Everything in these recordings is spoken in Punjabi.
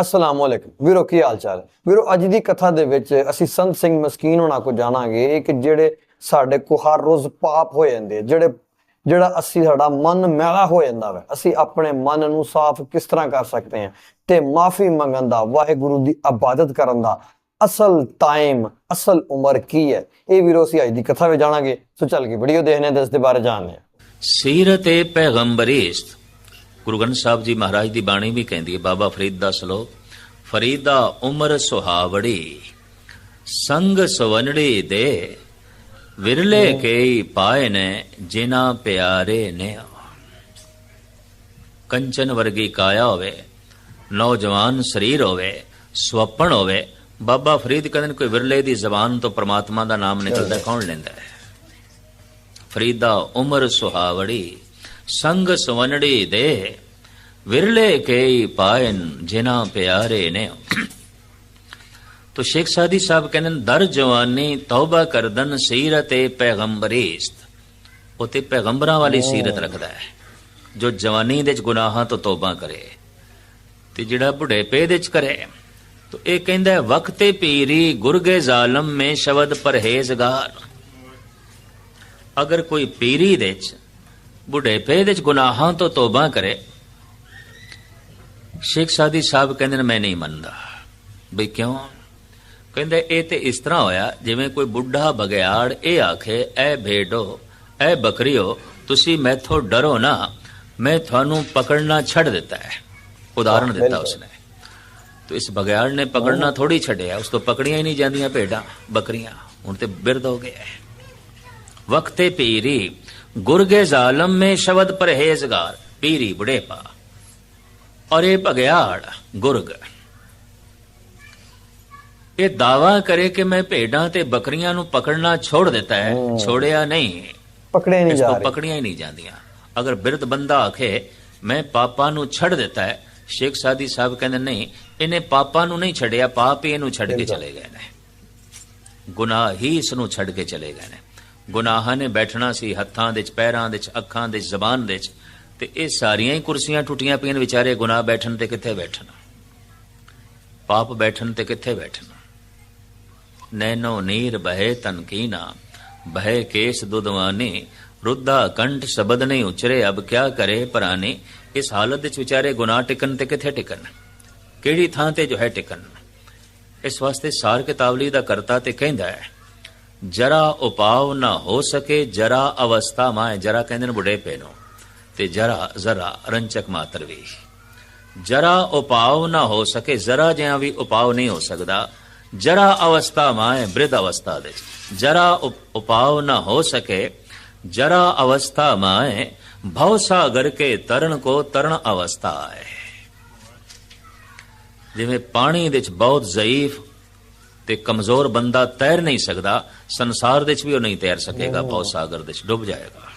ਅਸਲਾਮ ਵਾਲੇਕਮ ਵੀਰੋ, ਕੀ ਹਾਲ ਚਾਲ? ਵੀਰੋ, ਅੱਜ ਦੀ ਕਥਾ ਦੇ ਵਿੱਚ ਅਸੀਂ ਸੰਤ ਸਿੰਘ ਮਸਕੀਨ ਹੋਣਾ ਕੋ ਜਾਣਾਂਗੇ ਕਿ ਜਿਹੜੇ ਸਾਡੇ ਕੋ ਹਰ ਰੋਜ਼ ਪਾਪ ਹੋ ਜਾਂਦੇ ਜਿਹੜੇ, ਜਿਹੜਾ ਅਸੀਂ ਸਾਡਾ ਮਨ ਮੈਲਾ ਹੋ ਜਾਂਦਾ ਵਾ, ਅਸੀਂ ਆਪਣੇ ਮਨ ਨੂੰ ਸਾਫ਼ ਕਿਸ ਤਰ੍ਹਾਂ ਕਰ ਸਕਦੇ ਹਾਂ? ਤੇ ਮਾਫੀ ਮੰਗਣ ਦਾ, ਵਾਹਿਗੁਰੂ ਦੀ ਇਬਾਦਤ ਕਰਨ ਦਾ ਅਸਲ ਟਾਈਮ ਅਸਲ ਉਮਰ ਕੀ ਹੈ? ਇਹ ਵੀਰੋ, ਅਸੀਂ ਅੱਜ ਦੀ ਕਥਾ ਵਿੱਚ ਜਾਣਾਂਗੇ। ਸੋ ਚੱਲ ਕੇ ਵੀਡੀਓ ਦੇਖਨੇ ਹਾਂ ਤੇ ਇਸ ਦੇ ਬਾਰੇ ਜਾਣਦੇ ਹਾਂ। ਸੀਰਤ ਏ ਪੈਗੰਬਰੀਸਤ ਗੁਰੂ ਗ੍ਰੰਥ ਸਾਹਿਬ ਜੀ ਮਹਾਰਾਜ ਦੀ ਬਾਣੀ ਵੀ ਕਹਿੰਦੀ ਹੈ ਬਾਬਾ ਫਰੀਦ ਦਾ ਸ਼ਲੋਕ ਫਰੀਦਾ ਉਮਰ ਸੁਹਾਵੜੀ ਸੰਗ ਸਵਨੜੀ ਦੇ ਵਿਰਲੇ ਕੇ ਪਾਏ ਨੇ ਜਿਨਾ ਪਿਆਰੇ ਨੇ। ਕੰਚਨ ਵਰਗੀ ਕਾਇਆ ਹੋਵੇ ਨੌਜਵਾਨ ਸਰੀਰ ਹੋਵੇ ਸਵਪਨ ਹੋਵੇ ਬਾਬਾ ਫਰੀਦ ਕਹਿੰਦੇ ਕੋਈ ਵਿਰਲੇ ਦੀ ਜ਼ਬਾਨ ਤੋਂ ਪ੍ਰਮਾਤਮਾ ਦਾ ਨਾਮ ਨਿਕਲਦਾ ਕੌਣ ਲੈਂਦਾ ਹੈ? ਫਰੀਦਾ ਉਮਰ ਸੁਹਾਵੜੀ ਸੰਗ ਸਵਨੜੀ ਦੇ ਵਿਰਲੇ ਕੇ ਪਾਇਨ ਜਿਨਾ ਪਿਆਰੇ ਨੇ। ਤੋ ਸ਼ੇਖ ਸਾਦੀ ਸਾਹਿਬ ਕਹਿੰਦੇ ਦਰ ਜਵਾਨੀ ਤੌਬਾ ਕਰਦਨ ਸੀਰਤੇ ਪੈਗੰਬਰੀਸਤ। ਉਹ ਤੇ ਪੈਗੰਬਰਾਂ ਵਾਲੀ ਸੀਰਤ ਰੱਖਦਾ ਹੈ ਜੋ ਜਵਾਨੀ ਦੇ ਚ ਗੁਨਾਹਾਂ ਤੋਂ ਤੌਬਾ ਕਰੇ ਤੇ ਜਿਹੜਾ ਬੁਢੇਪੇ ਦੇ ਚ ਕਰੇ। ਤੋ ਇਹ ਕਹਿੰਦਾ ਵਕਤੇ ਪੀਰੀ ਗੁਰਗੇ ਜ਼ਾਲਮ ਮੇ ਸ਼ਬਦ ਪਰਹੇਜ਼ਗਾਰ। ਅਗਰ ਕੋਈ ਪੀਰੀ ਦੇ ਚ ਬੁਢੇਪੇ ਦੇ ਚ ਗੁਨਾਹਾਂ ਤੋਂ ਤੋਬਾ ਕਰੇ। ਸ਼ੇਖ ਸਾਦੀ ਸਾਹਿਬ ਕਹਿੰਦੇ ਨੇ ਮੈਂ ਨਹੀਂ ਮੰਨਦਾ। ਬਈ ਕਿਉਂ? ਕਹਿੰਦੇ ਇਹ ਤੇ ਇਸ ਤਰ੍ਹਾਂ ਹੋਇਆ ਜਿਵੇਂ ਕੋਈ ਬੁੱਢਾ ਬਗਿਆੜ ਇਹ ਆਖੇ ਐ ਭੇਡੋ ਐ ਬੱਕਰੀਓ ਤੁਸੀਂ ਮੈਥੋਂ ਡਰੋ ਨਾ ਮੈਂ ਤੁਹਾਨੂੰ ਪਕੜਨਾ ਛੱਡ ਦਿੱਤਾ ਹੈ। ਉਦਾਹਰਣ ਦਿੱਤਾ ਉਸਨੇ। ਤੋ ਇਸ ਬਗਿਆੜ ਨੇ ਪਕੜਨਾ ਥੋੜੀ ਛੱਡਿਆ ਉਸ ਤੋਂ ਪਕੜੀਆਂ ਹੀ ਨਹੀਂ ਜਾਂਦੀਆਂ ਭੇਡਾਂ ਬੱਕਰੀਆਂ। ਹੁਣ ਤੇ ਬਿਰਧ ਹੋ ਗਿਆ ਵਕਤੇ ਪੀਰੀ ਗੁਰਗੇ ਜ਼ਾਲਮ ਮੇ ਸ਼ਬਦ ਪਰਹੇਜ਼ਗਾਰ ਪੀਰੀ ਬੁਢੇਪਾ। ਔਰ ਇਹ ਭਗਿਆੜ ਗੁਰਗ। ਇਹ ਦਾਵਾ ਕਰੇ ਕਿ ਮੈਂ ਭੇਡਾਂ ਤੇ ਬੱਕਰੀਆਂ ਨੂੰ ਪਕੜਨਾ ਛੋੜ ਦਿੱਤਾ ਹੈ ਛੋੜਿਆ ਨਹੀਂ। ਪਕੜੇ ਨਹੀਂ ਜਾ ਰਹੇ। ਪਕੜੀਆਂ ਹੀ ਨਹੀਂ ਜਾਂਦੀਆਂ। ਅਗਰ ਬਿਰਧ ਬੰਦਾ ਆਖੇ ਮੈਂ ਪਾਪਾਂ ਨੂੰ ਛੱਡ ਦਿੱਤਾ ਹੈ ਸ਼ੇਖ ਸਾਦੀ ਸਾਹਿਬ ਕਹਿੰਦੇ ਨਹੀਂ ਇਹਨੇ ਪਾਪਾਂ ਨੂੰ ਨਹੀਂ ਛੱਡਿਆ ਪਾਪ ਹੀ ਇਹਨੂੰ ਛੱਡ ਕੇ ਚਲੇ ਗਏ ਨੇ। ਗੁਨਾਹ ਹੀ ਇਸ ਨੂੰ ਛੱਡ ਕੇ ਚਲੇ ਗਏ ਨੇ। ਗੁਨਾਹਾਂ ਨੇ ਬੈਠਣਾ ਸੀ, ਹੱਥਾਂ ਦੇ ਚ, ਪੈਰਾਂ ਦੇ ਚ, ਅੱਖਾਂ ਦੇ ਚ, ਜ਼ਬਾਨ ਦੇ ਚ, ਤੇ ਇਹ ਸਾਰੀਆਂ ਹੀ ਕੁਰਸੀਆਂ ਟੁੱਟੀਆਂ ਪਈਆਂ ਵਿਚਾਰੇ, ਗੁਨਾਹ ਬੈਠਣ ਤੇ ਕਿੱਥੇ ਬੈਠਣ? ਪਾਪ ਬੈਠਣ ਤੇ ਕਿੱਥੇ ਬੈਠਣਾ? ਨੈਨੋ ਨੀਰ ਬਹਿ ਤਨ ਬਹਿ ਕੇਸ ਦੁਦਵਾਨੀ ਰੁੱਧਾ ਕੰਠ ਸ਼ਬਦ ਨਹੀਂ ਉਚਰੇ, ਅਬ ਕਿਆ ਕਰੇ ਪਰਾਨੇ? ਇਸ ਹਾਲਤ ਵਿੱਚ ਵਿਚਾਰੇ ਗੁਨਾਹ ਟਿਕਣ ਤੇ ਕਿੱਥੇ ਟਿਕਣ? ਕਿਹੜੀ ਥਾਂ ਤੇ ਜੋ ਹੈ ਟਿਕਣ? ਇਸ ਵਾਸਤੇ ਸਾਰ ਕਿਤਾਬਲੀ ਦਾ ਕਰਤਾ ਤੇ ਕਹਿੰਦਾ ਹੈ ਜਰਾ ਉਪਾਵ ਨਾ ਹੋ ਸਕੇ, ਜਰਾ ਅਵਸਥਾ ਮਾਏ, ਜਰਾ ਕਹਿੰਦੇ ਨੇ ਬੁਢੇਪੇ ਨੂੰ ਤੇ ਜਰਾ, ਜ਼ਰਾ ਰੰਚਕ ਮਾਤਰ ਵੀ। ਜਰਾ ਉਪਾਵ ਨਾ ਹੋ ਸਕੇ, ਜ਼ਰਾ ਜਿਹਾ ਵੀ ਉਪਾਵ ਨਹੀਂ ਹੋ ਸਕਦਾ। ਜਰਾ ਅਵਸਥਾ ਮਾਏ, ਬ੍ਰਿਧ ਅਵਸਥਾ ਦੇ ਜਰਾ ਉਪ- ਉਪਾਵ ਨਾ ਹੋ ਸਕੇ, ਜਰਾ ਅਵਸਥਾ ਮਾਏ ਭਵ ਸਾਗਰ ਕੇ ਤਰਨ ਕੋ ਤਰਨ ਅਵਸਥਾ ਹੈ ਜਿਵੇਂ ਪਾਣੀ ਵਿੱਚ ਬਹੁਤ ਜ਼ਈਫ ਤੇ ਕਮਜ਼ੋਰ ਬੰਦਾ ਤੈਰ ਨਹੀਂ ਸਕਦਾ ਸੰਸਾਰ ਦੇ ਵਿੱਚ ਵੀ ਉਹ ਨਹੀਂ ਤੈਰ ਸਕੇਗਾ ਬਹੁਤ ਸਾਗਰ ਦੇ ਵਿੱਚ ਡੁੱਬ ਜਾਏਗਾ।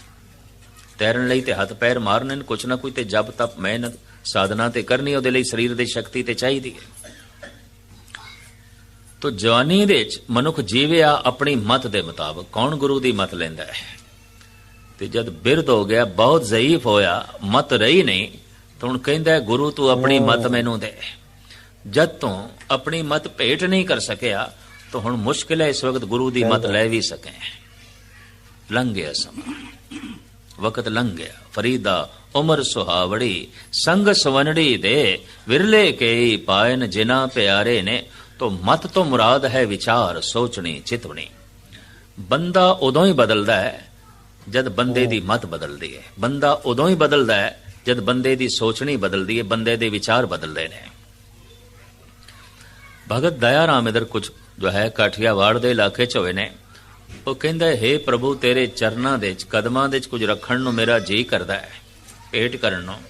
ਤੈਰਨ ਲਈ ਤੇ ਹੱਥ ਪੈਰ ਮਾਰਨੇ ਨੇ ਕੁਛ ਨਾ ਕੋਈ ਤੇ ਜਪ ਤਪ ਮਿਹਨਤ ਸਾਧਨਾ ਤੇ ਕਰਨੀ ਉਹਦੇ ਲਈ ਸਰੀਰ ਦੀ ਸ਼ਕਤੀ ਤੇ ਚਾਹੀਦੀ ਹੈ। ਤੋ ਜਵਾਨੀ ਦੇ ਵਿੱਚ ਮਨੁੱਖ ਜੀਵਿਆ ਆਪਣੀ ਮਤ ਦੇ ਮੁਤਾਬਕ ਕੌਣ ਗੁਰੂ ਦੀ ਮਤ ਲੈਂਦਾ ਹੈ? ਤੇ ਜਦ ਬਿਰਧ ਹੋ ਗਿਆ ਬਹੁਤ ਜ਼ਈਫ ਹੋਇਆ ਮਤ ਰਹੀ ਨਹੀਂ ਤਾਂ ਹੁਣ ਕਹਿੰਦਾ ਗੁਰੂ ਤੂੰ ਆਪਣੀ ਮਤ ਮੈਨੂੰ ਦੇ। ਜਦ ਤੂੰ ਆਪਣੀ ਮਤ ਭੇਟ ਨਹੀਂ ਕਰ ਸਕਿਆ, ਤਾਂ ਹੁਣ ਮੁਸ਼ਕਿਲ ਹੈ ਇਸ ਵਕਤ ਗੁਰੂ ਦੀ ਮਤ ਲੈ ਵੀ ਸਕੇ। ਲੰਘ ਗਿਆ ਸਮਾਂ। ਵਕਤ ਲੰਘ ਗਿਆ ਫਰੀਦਾ ਉਮਰ ਸੁਹਾਵੜੀ, ਸੰਗ ਸਵਨੜੀ ਦੇ ਵਿਰਲੇ ਕੇ ਪਾਇਨ ਜਿਨਾ ਪਿਆਰੇ ਨੇ, ਤੋ ਮਤ ਤੋਂ ਮੁਰਾਦ ਹੈ ਵਿਚਾਰ ਸੋਚਣੀ ਚਿਤਵਣੀ। ਬੰਦਾ ਉਦੋਂ ਹੀ ਬਦਲਦਾ ਹੈ ਜਦ ਬੰਦੇ ਦੀ ਮਤ ਬਦਲਦੀ ਹੈ। ਬੰਦਾ ਉਦੋਂ ਹੀ ਬਦਲਦਾ ਹੈ ਜਦ ਬੰਦੇ ਦੀ ਸੋਚਣੀ ਬਦਲਦੀ ਹੈ, ਬੰਦੇ ਦੇ ਵਿਚਾਰ ਬਦਲਦੇ ਨੇ। ਭਗਤ ਦਇਆ ਰਾਮ ਇਧਰ ਕੁਝ ਜੋ ਹੈ ਕਾਠੀਆਵਾੜ ਦੇ ਇਲਾਕੇ ਚ ਹੋਏ ਨੇ। ਉਹ ਕਹਿੰਦਾ, ਹੈ ਪ੍ਰਭੂ, ਤੇਰੇ ਚਰਨਾਂ ਦੇ ਚ, ਕਦਮਾਂ ਦੇ ਚ ਕੁਝ ਰੱਖਣ ਨੂੰ ਮੇਰਾ ਜੀ ਕਰਦਾ ਹੈ, ਭੇਟ ਕਰਨ ਨੂੰ।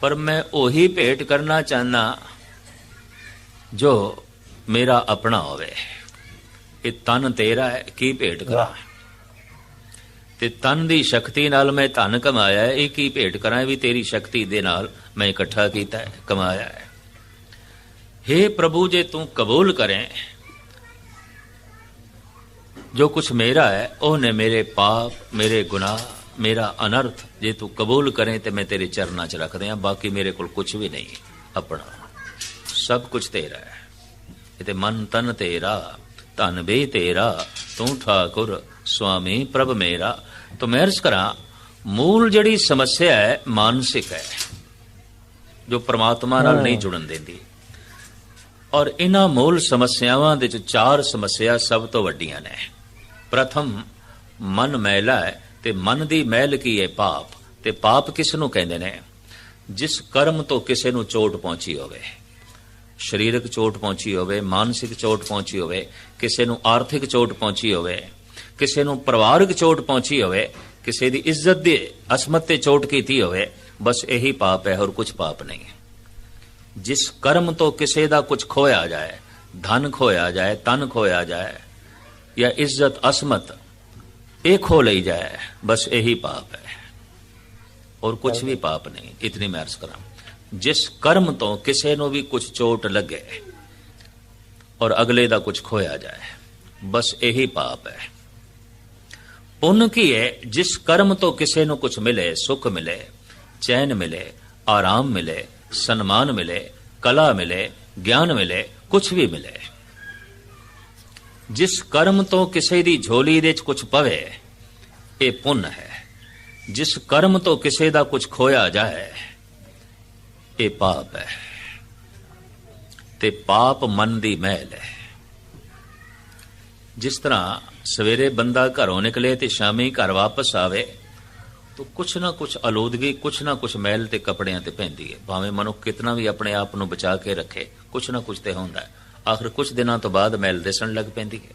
ਪਰ ਮੈਂ ਉਹੀ ਭੇਟ ਕਰਨਾ ਚਾਹਨਾ ਜੋ ਮੇਰਾ ਆਪਣਾ ਹੋਵੇ। ਇਹ ਤਨ ਤੇਰਾ ਹੈ, ਕੀ ਭੇਟ ਕਰਾਂ? ਤੇ ਤਨ ਦੀ ਸ਼ਕਤੀ ਨਾਲ ਮੈਂ ਧਨ ਕਮਾਇਆ ਇਹ ਕੀ ਭੇਟ ਕਰਾਂ? ਇਹ ਵੀ ਤੇਰੀ ਸ਼ਕਤੀ ਦੇ ਨਾਲ ਮੈਂ ਇਕੱਠਾ ਕੀਤਾ ਕਮਾਇਆ ਹੈ। हे ਪ੍ਰਭੂ ਜੇ ਤੂੰ ਕਬੂਲ ਕਰੇ ਜੋ ਕੁਛ ਮੇਰਾ ਹੈ ਉਹਨੇ ਮੇਰੇ ਪਾਪ ਮੇਰੇ ਗੁਨਾਹ ਮੇਰਾ ਅਨਰਥ ਜੇ ਤੂੰ ਕਬੂਲ ਕਰੇ ਤੇ ਮੈਂ ਤੇਰੇ ਚਰਨਾਂ 'ਚ ਰੱਖ ਦਿਆਂ ਬਾਕੀ ਮੇਰੇ ਕੋਲ ਕੁਝ ਵੀ ਨਹੀਂ ਆਪਣਾ ਸਭ ਕੁਝ ਤੇਰਾ ਹੈ ਇਹ ਤੇ ਮਨ ਤਨ ਤੇਰਾ ਧਨ ਵੀ ਤੇਰਾ ਤੂੰ ਠਾਕੁਰ ਸੁਆਮੀ ਪ੍ਰਭ ਮੇਰਾ ਤੋ ਮੈਂ ਅਰਜ਼ ਕਰਾਂ ਮੂਲ ਜਿਹੜੀ ਸਮੱਸਿਆ ਹੈ ਮਾਨਸਿਕ ਹੈ ਜੋ ਪ੍ਰਮਾਤਮਾ ਨਾਲ ਨਹੀਂ ਜੁੜਨ ਦਿੰਦੀ ਔਰ ਇਹਨਾਂ ਮੂਲ ਸਮੱਸਿਆਵਾਂ ਦੇ ਵਿੱਚ ਚਾਰ ਸਮੱਸਿਆ ਸਭ ਤੋਂ ਵੱਡੀਆਂ ਨੇ। ਪ੍ਰਥਮ, ਮਨ ਮੈਲਾ ਹੈ ਤੇ ਮਨ ਦੀ ਮੈਲ ਕੀ ਹੈ ਪਾਪ? ਤੇ ਪਾਪ ਕਿਸ ਨੂੰ ਕਹਿੰਦੇ ਨੇ? ਜਿਸ ਕਰਮ ਤੋਂ ਕਿਸੇ ਨੂੰ ਚੋਟ ਪਹੁੰਚੀ ਹੋਵੇ। ਸਰੀਰਕ ਚੋਟ ਪਹੁੰਚੀ ਹੋਵੇ, ਮਾਨਸਿਕ ਚੋਟ ਪਹੁੰਚੀ ਹੋਵੇ, ਕਿਸੇ ਨੂੰ ਆਰਥਿਕ ਚੋਟ ਪਹੁੰਚੀ ਹੋਵੇ, ਕਿਸੇ ਨੂੰ ਪਰਿਵਾਰਕ ਚੋਟ ਪਹੁੰਚੀ ਹੋਵੇ, ਕਿਸੇ ਦੀ ਇੱਜ਼ਤ ਦੀ ਅਸਮਤ ਤੇ ਚੋਟ ਕੀਤੀ ਹੋਵੇ, ਬਸ ਇਹੀ ਪਾਪ ਹੈ ਹੋਰ ਕੁਝ ਪਾਪ ਨਹੀਂ ਹੈ। ਜਿਸ ਕਰਮ ਤੋਂ ਕਿਸੇ ਦਾ ਕੁਝ ਖੋਇਆ ਜਾਏ ਧਨ ਖੋਇਆ ਜਾਏ ਤਨ ਖੋਇਆ ਜਾਏ ਜਾਂ ਇੱਜ਼ਤ ਅਸਮਤ ਇਹ ਖੋ ਲਈ ਜਾਏ ਬਸ ਇਹੀ ਪਾਪ ਹੈ ਔਰ ਕੁਝ ਵੀ ਪਾਪ ਨਹੀਂ ਇਤਨੀ ਮੈਂ ਅਰਜ਼ ਕਰਾਂ ਜਿਸ ਕਰਮ ਤੋਂ ਕਿਸੇ ਨੂੰ ਵੀ ਕੁਝ ਚੋਟ ਲੱਗੇ ਔਰ ਅਗਲੇ ਦਾ ਕੁਝ ਖੋਇਆ ਜਾਏ ਬਸ ਇਹੀ ਪਾਪ ਹੈ ਪੁੰਨ ਕੀ ਹੈ ਜਿਸ ਕਰਮ ਤੋਂ ਕਿਸੇ ਨੂੰ ਕੁਝ ਮਿਲੇ ਸੁਖ ਮਿਲੇ ਚੈਨ ਮਿਲੇ ਆਰਾਮ ਮਿਲੇ ਸਨਮਾਨ ਮਿਲੇ, ਕਲਾ ਮਿਲੇ, ਗਿਆਨ ਮਿਲੇ ਕੁਝ ਵੀ ਮਿਲੇ। ਜਿਸ ਕਰਮ ਤੋਂ ਕਿਸੇ ਦੀ ਝੋਲੀ ਦੇ ਵਿੱਚ ਕੁਝ ਪਵੇ, ਇਹ ਪੁੰਨ ਹੈ। ਜਿਸ ਕਰਮ ਤੋਂ ਕਿਸੇ ਦਾ ਕੁਝ ਖੋਇਆ ਜਾਏ, ਇਹ ਪਾਪ ਹੈ। ਤੇ ਪਾਪ ਮਨ ਦੀ ਮਹਿਲ ਹੈ। ਜਿਸ ਤਰ੍ਹਾਂ ਸਵੇਰੇ ਬੰਦਾ ਘਰੋਂ ਨਿਕਲੇ ਤੇ ਸ਼ਾਮੀ ਘਰ ਵਾਪਸ ਆਵੇ ਤਾਂ ਕੁਛ ਨਾ ਕੁਛ ਅਲੋਦਗੀ, ਕੁਛ ਨਾ ਕੁਛ ਮੈਲ ਤੇ ਕੱਪੜਿਆਂ ਤੇ ਪੈਂਦੀ ਹੈ ਭਾਵੇਂ ਮਨੁੱਖ ਕਿਤਨਾ ਵੀ ਆਪਣੇ ਆਪ ਨੂੰ ਬਚਾ ਕੇ ਰੱਖੇ, ਕੁਛ ਨਾ ਕੁਛ ਤੇ ਹੁੰਦਾ ਹੈ ਆਖਰ ਕੁਛ ਦਿਨਾਂ ਤੋਂ ਬਾਅਦ ਮੈਲ ਦਿਸਣ ਲੱਗ ਪੈਂਦੀ ਹੈ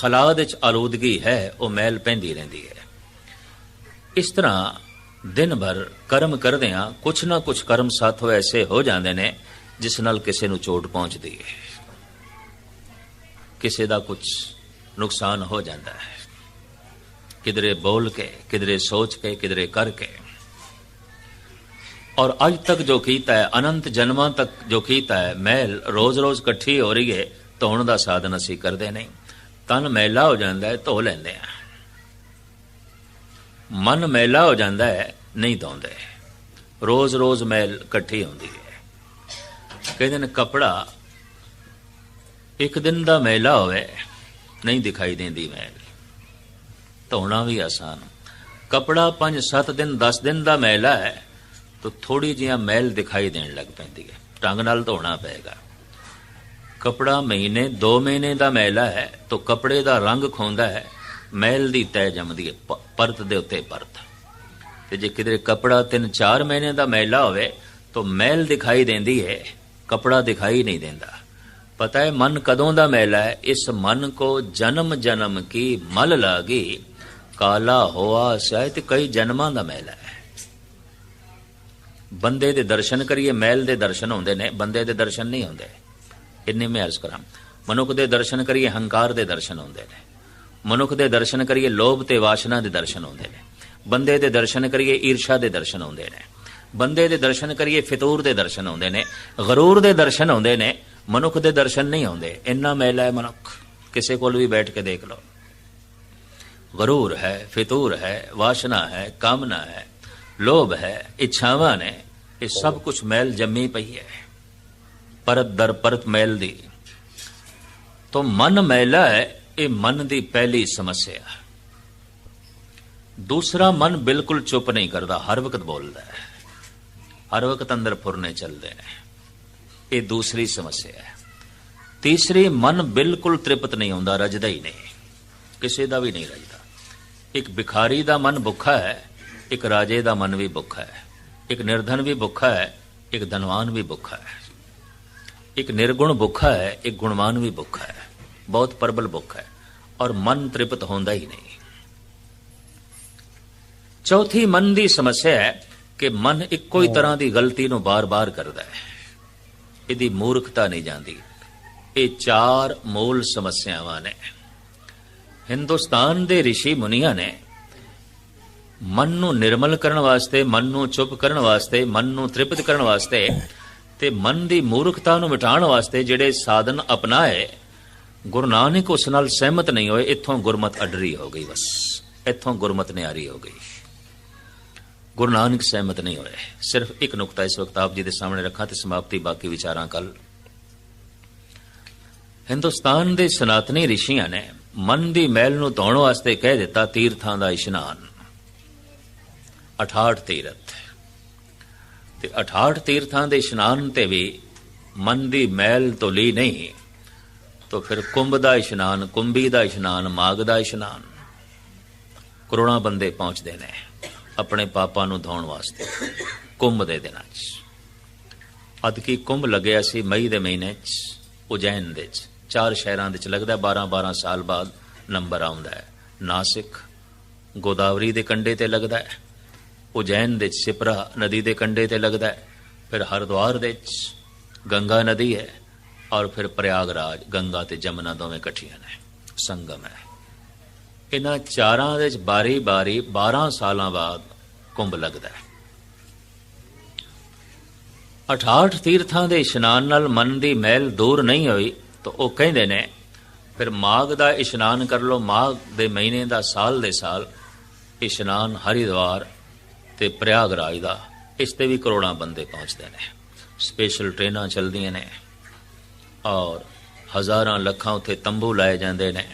ਖਲਾਦ ਵਿੱਚ ਅਲੋਦਗੀ ਹੈ, ਉਹ ਮੈਲ ਪੈਂਦੀ ਰਹਿੰਦੀ ਹੈ ਇਸ ਤਰ੍ਹਾਂ ਦਿਨ ਭਰ ਕਰਮ ਕਰਦਿਆਂ ਕੁਛ ਨਾ ਕੁਛ ਕਰਮ ਸਾਥੋਂ ਐਸੇ ਹੋ ਜਾਂਦੇ ਨੇ, ਜਿਸ ਨਾਲ ਕਿਸੇ ਨੂੰ ਚੋਟ ਪਹੁੰਚਦੀ ਹੈ ਕਿਸੇ ਦਾ ਕੁਝ ਨੁਕਸਾਨ ਹੋ ਜਾਂਦਾ ਹੈ। ਕਿਧਰੇ ਬੋਲ ਕੇ ਕਿਧਰੇ ਸੋਚ ਕੇ ਕਿਧਰੇ ਕਰਕੇ ਔਰ ਅੱਜ ਤੱਕ ਜੋ ਕੀਤਾ ਹੈ ਅਨੰਤ ਜਨਮਾਂ ਤੱਕ ਜੋ ਕੀਤਾ ਹੈ ਮਹਿਲ ਰੋਜ਼-ਰੋਜ਼ ਇਕੱਠੀ ਹੋ ਰਹੀ ਹੈ ਧੋਣ ਦਾ ਸਾਧਨ ਅਸੀਂ ਕਰਦੇ ਨਹੀਂ ਤਨ ਮੈਲਾ ਹੋ ਜਾਂਦਾ ਹੈ ਧੋ ਲੈਂਦੇ ਆ ਮਨ ਮੈਲਾ ਹੋ ਜਾਂਦਾ ਹੈ ਨਹੀਂ ਧੋਂਦੇ ਰੋਜ਼-ਰੋਜ਼ ਮੈਲ ਇਕੱਠੀ ਹੁੰਦੀ ਹੈ ਕਹਿੰਦੇ ਨੇ ਕਪੜਾ ਇੱਕ ਦਿਨ ਦਾ ਮੈਲਾ ਹੋਵੇ ਨਹੀਂ ਦਿਖਾਈ ਦਿੰਦੀ ਮੈਲ ਧੋਣਾ ਵੀ ਆਸਾਨ। ਕਪੜਾ 5-7 ਦਿਨ 10 ਦਿਨ ਦਾ ਮੈਲਾ ਹੈ ਤਾਂ ਥੋੜੀ ਜਿਹੀ ਮੈਲ ਦਿਖਾਈ ਦੇਣ ਲੱਗ ਪੈਂਦੀ ਹੈ। ਢੰਗ ਨਾਲ ਧੋਣਾ ਪਏਗਾ। ਕਪੜਾ ਮਹੀਨੇ 2 ਮਹੀਨੇ ਦਾ ਮੈਲਾ ਹੈ ਤਾਂ ਕਪੜੇ ਦਾ ਰੰਗ ਖੋਂਦਾ ਹੈ। ਮੈਲ ਦੀ ਤੈ ਜੰਮਦੀ ਹੈ ਪਰਤ ਦੇ ਉੱਤੇ ਪਰਤ। ਤੇ ਜੇ ਕਿਧਰੇ ਕਪੜਾ 3-4 ਮਹੀਨੇ ਦਾ ਮੈਲਾ ਹੋਵੇ, ਤਾਂ ਮੈਲ ਦਿਖਾਈ ਦਿੰਦੀ ਹੈ, ਕਪੜਾ ਦਿਖਾਈ ਨਹੀਂ ਦਿੰਦਾ। ਪਤਾ ਹੈ, ਮਨ ਕਦੋਂ ਦਾ ਮੈਲਾ ਹੈ ਇਸ ਮਨ ਕੋ ਜਨਮ ਜਨਮ ਕੀ ਮਲ ਲਾਗੀ? ਕਾਲਾ ਹੋਆ ਸਹਿਤ ਕਈ ਜਨਮਾਂ ਦਾ ਮੈਲਾ ਹੈ ਬੰਦੇ ਦੇ ਦਰਸ਼ਨ ਕਰੀਏ ਮਹਿਲ ਦੇ ਦਰਸ਼ਨ ਹੁੰਦੇ ਨੇ ਬੰਦੇ ਦੇ ਦਰਸ਼ਨ ਨਹੀਂ ਹੁੰਦੇ ਇੰਨੇ ਮੈਂ ਅਰਜ਼ ਕਰਾਂ ਮਨੁੱਖ ਦੇ ਦਰਸ਼ਨ ਕਰੀਏ ਹੰਕਾਰ ਦੇ ਦਰਸ਼ਨ ਹੁੰਦੇ ਨੇ ਮਨੁੱਖ ਦੇ ਦਰਸ਼ਨ ਕਰੀਏ ਲੋਭ ਤੇ ਵਾਸ਼ਨਾ ਦੇ ਦਰਸ਼ਨ ਹੁੰਦੇ ਨੇ ਬੰਦੇ ਦੇ ਦਰਸ਼ਨ ਕਰੀਏ ਈਰਸ਼ਾ ਦੇ ਦਰਸ਼ਨ ਹੁੰਦੇ ਨੇ ਬੰਦੇ ਦੇ ਦਰਸ਼ਨ ਕਰੀਏ ਫਿਤੂਰ ਦੇ ਦਰਸ਼ਨ ਹੁੰਦੇ ਨੇ ਗਰੂਰ ਦੇ ਦਰਸ਼ਨ ਹੁੰਦੇ ਨੇ ਮਨੁੱਖ ਦੇ ਦਰਸ਼ਨ ਨਹੀਂ ਹੁੰਦੇ ਇੰਨਾ ਮੈਲਾ ਹੈ ਮਨੁੱਖ ਕਿਸੇ ਕੋਲ ਵੀ ਬੈਠ ਕੇ ਦੇਖ ਲਓ ਗਰੂਰ ਹੈ ਫਿਤੂਰ ਹੈ ਵਾਸ਼ਨਾ ਹੈ ਕਾਮਨਾ ਹੈ ਲੋਭ ਹੈ ਇੱਛਾਵਾਂ ਨੇ ਇਹ ਸਭ ਕੁਝ ਮੈਲ ਜੰਮੀ ਪਈ ਹੈ ਪਰਤ ਦਰ ਪਰਤ ਮੈਲ ਦੀ ਤੋਂ ਮਨ ਮੈਲਾ ਹੈ ਇਹ ਮਨ ਦੀ ਪਹਿਲੀ ਸਮੱਸਿਆ ਦੂਸਰਾ ਮਨ ਬਿਲਕੁਲ ਚੁੱਪ ਨਹੀਂ ਕਰਦਾ ਹਰ ਵਕਤ ਬੋਲਦਾ ਹੈ ਹਰ ਵਕਤ ਅੰਦਰ ਫੁਰਨੇ ਚੱਲਦੇ ਨੇ ਇਹ ਦੂਸਰੀ ਸਮੱਸਿਆ ਹੈ ਤੀਸਰੀ ਮਨ ਬਿਲਕੁਲ ਤ੍ਰਿਪਤ ਨਹੀਂ ਹੁੰਦਾ ਰਜਦਾ ਹੀ ਨਹੀਂ ਕਿਸੇ ਦਾ ਵੀ ਨਹੀਂ ਰਜਦਾ ਇੱਕ ਭਿਖਾਰੀ ਦਾ ਮਨ ਭੁੱਖਾ ਹੈ, ਇੱਕ ਰਾਜੇ ਦਾ ਮਨ ਵੀ ਭੁੱਖਾ ਹੈ, ਇੱਕ ਨਿਰਧਨ ਵੀ ਭੁੱਖਾ ਹੈ, ਇੱਕ ਧਨਵਾਨ ਵੀ ਭੁੱਖਾ ਹੈ। ਇੱਕ ਨਿਰਗੁਣ ਭੁੱਖਾ ਹੈ, ਇੱਕ ਗੁਣਵਾਨ ਵੀ ਭੁੱਖਾ ਹੈ। ਬਹੁਤ ਪ੍ਰਬਲ ਭੁੱਖ ਹੈ ਔਰ ਮਨ ਤ੍ਰਿਪਤ ਹੁੰਦਾ ਹੀ ਨਹੀਂ। ਚੌਥੀ ਮਨ ਦੀ ਸਮੱਸਿਆ ਹੈ ਕਿ ਮਨ ਇੱਕੋ ਹੀ ਤਰ੍ਹਾਂ ਦੀ ਗਲਤੀ ਨੂੰ ਬਾਰ-ਬਾਰ ਕਰਦਾ ਹੈ। ਇਹਦੀ ਮੂਰਖਤਾ ਨਹੀਂ ਜਾਂਦੀ। ਇਹ ਚਾਰ ਮੂਲ ਸਮੱਸਿਆਵਾਂ ਨੇ। ਹਿੰਦੁਸਤਾਨ ਦੇ ઋષਿ ਮੁਨੀਆਂ ਨੇ ਮਨ ਨੂੰ ਨਿਰਮਲ ਕਰਨ ਵਾਸਤੇ, ਮਨ ਨੂੰ ਚੁੱਪ ਕਰਨ ਵਾਸਤੇ, ਮਨ ਨੂੰ ਤ੍ਰਿਪਤ ਕਰਨ ਵਾਸਤੇ ਤੇ ਮਨ ਦੀ ਮੂਰਖਤਾ ਨੂੰ ਮਿਟਾਉਣ ਵਾਸਤੇ ਜਿਹੜੇ ਸਾਧਨ ਅਪਣਾਏ, ਗੁਰੂ ਨਾਨਕ ਉਸ ਨਾਲ ਸਹਿਮਤ ਨਹੀਂ ਹੋਏ, ਇੱਥੋਂ ਗੁਰਮਤ ਅਡਰੀ ਹੋ ਗਈ ਬਸ। ਇੱਥੋਂ ਗੁਰਮਤ ਨਿਆਰੀ ਹੋ ਗਈ। ਗੁਰੂ ਨਾਨਕ ਸਹਿਮਤ ਨਹੀਂ ਹੋਏ। ਸਿਰਫ ਇੱਕ ਨੁਕਤਾ ਇਸ ਵਕਤ ਆਪ ਜੀ ਦੇ ਸਾਹਮਣੇ ਰੱਖਾਂ ਤੇ ਸਮਾਪਤੀ ਬਾਕੀ ਵਿਚਾਰਾਂ ਕੱਲ ਹਿੰਦੁਸਤਾਨ ਦੇ ਸਨਾਤਨੀ ਰਿਸ਼ੀਆਂ ਨੇ ਮਨ ਦੀ ਮੈਲ ਨੂੰ ਧੋਣ ਵਾਸਤੇ ਕਹਿ ਦਿੱਤਾ ਤੀਰਥਾਂ ਦਾ ਇਸ਼ਨਾਨ। 68 ਤੀਰਥ। ਤੇ 68 ਤੀਰਥਾਂ ਦੇ ਇਸ਼ਨਾਨ ਤੇ ਵੀ ਮਨ ਦੀ ਮੈਲ ਧੁਲੀ ਨਹੀਂ, ਤਾਂ ਫਿਰ ਕੁੰਭ ਦਾ ਇਸ਼ਨਾਨ, ਕੁੰਭੀ ਦਾ ਇਸ਼ਨਾਨ ਮਾਗ ਦਾ ਇਸ਼ਨਾਨ। ਕਰੋੜਾਂ ਬੰਦੇ ਪਹੁੰਚਦੇ ਨੇ ਆਪਣੇ ਪਾਪਾਂ ਨੂੰ ਧੋਣ ਵਾਸਤੇ ਕੁੰਭ ਦੇ ਦਿਨਾਂ 'ਚ। ਅਦ ਕੀ ਕੁੰਭ ਲੱਗਿਆ ਸੀ ਮਈ ਦੇ ਮਹੀਨੇ 'ਚ, ਉਜੈਨ ਦੇ 'ਚ। ਚਾਰ ਸ਼ਹਿਰਾਂ ਵਿੱਚ ਲੱਗਦਾ 12 12 ਸਾਲ ਬਾਅਦ ਨੰਬਰ ਆਉਂਦਾ ਹੈ। ਨਾਸਿਕ, ਗੋਦਾਵਰੀ ਦੇ ਕੰਢੇ ਤੇ ਲੱਗਦਾ ਹੈ। ਉਜੈਨ ਦੇ ਸਿਪਰਾ ਨਦੀ ਦੇ ਕੰਢੇ ਤੇ ਲੱਗਦਾ ਹੈ। ਫਿਰ ਹਰਿਦੁਆਰ ਦੇ ਗੰਗਾ ਨਦੀ ਹੈ ਔਰ ਫਿਰ ਪ੍ਰਯਾਗਰਾਜ, ਗੰਗਾ ਤੇ ਜਮਨਾ ਦੋਵੇਂ ਇਕੱਠੀਆਂ ਨੇ। ਸੰਗਮ ਹੈ। ਇਹਨਾਂ ਚਾਰਾਂ ਦੇ ਵਿੱਚ ਬਾਰੀ-ਬਾਰੀ 12 ਸਾਲਾਂ ਬਾਅਦ ਕੁੰਭ ਲੱਗਦਾ ਹੈ। 68 ਤੀਰਥਾਂ ਦੇ ਇਸ਼ਨਾਨ ਨਾਲ ਮਨ ਦੀ ਮੈਲ ਦੂਰ ਨਹੀਂ ਹੋਈ। ਤਾਂ ਉਹ ਕਹਿੰਦੇ ਨੇ, ਫਿਰ ਮਾਘ ਦਾ ਇਸ਼ਨਾਨ ਕਰ ਲਓ, ਮਾਘ ਦੇ ਮਹੀਨੇ ਦਾ ਸਾਲ ਦੇ ਸਾਲ ਇਸ਼ਨਾਨ ਹਰਿਦੁਆਰ ਤੇ ਪ੍ਰਯਾਗਰਾਜ ਦਾ, ਇਸ ਤੇ ਵੀ ਕਰੋੜਾਂ ਬੰਦੇ ਪਹੁੰਚਦੇ ਨੇ। ਸਪੈਸ਼ਲ ਟ੍ਰੇਨਾਂ ਚੱਲਦੀਆਂ ਨੇ ਔਰ ਹਜ਼ਾਰਾਂ ਲੱਖਾਂ ਉੱਥੇ ਤੰਬੂ ਲਾਏ ਜਾਂਦੇ ਨੇ,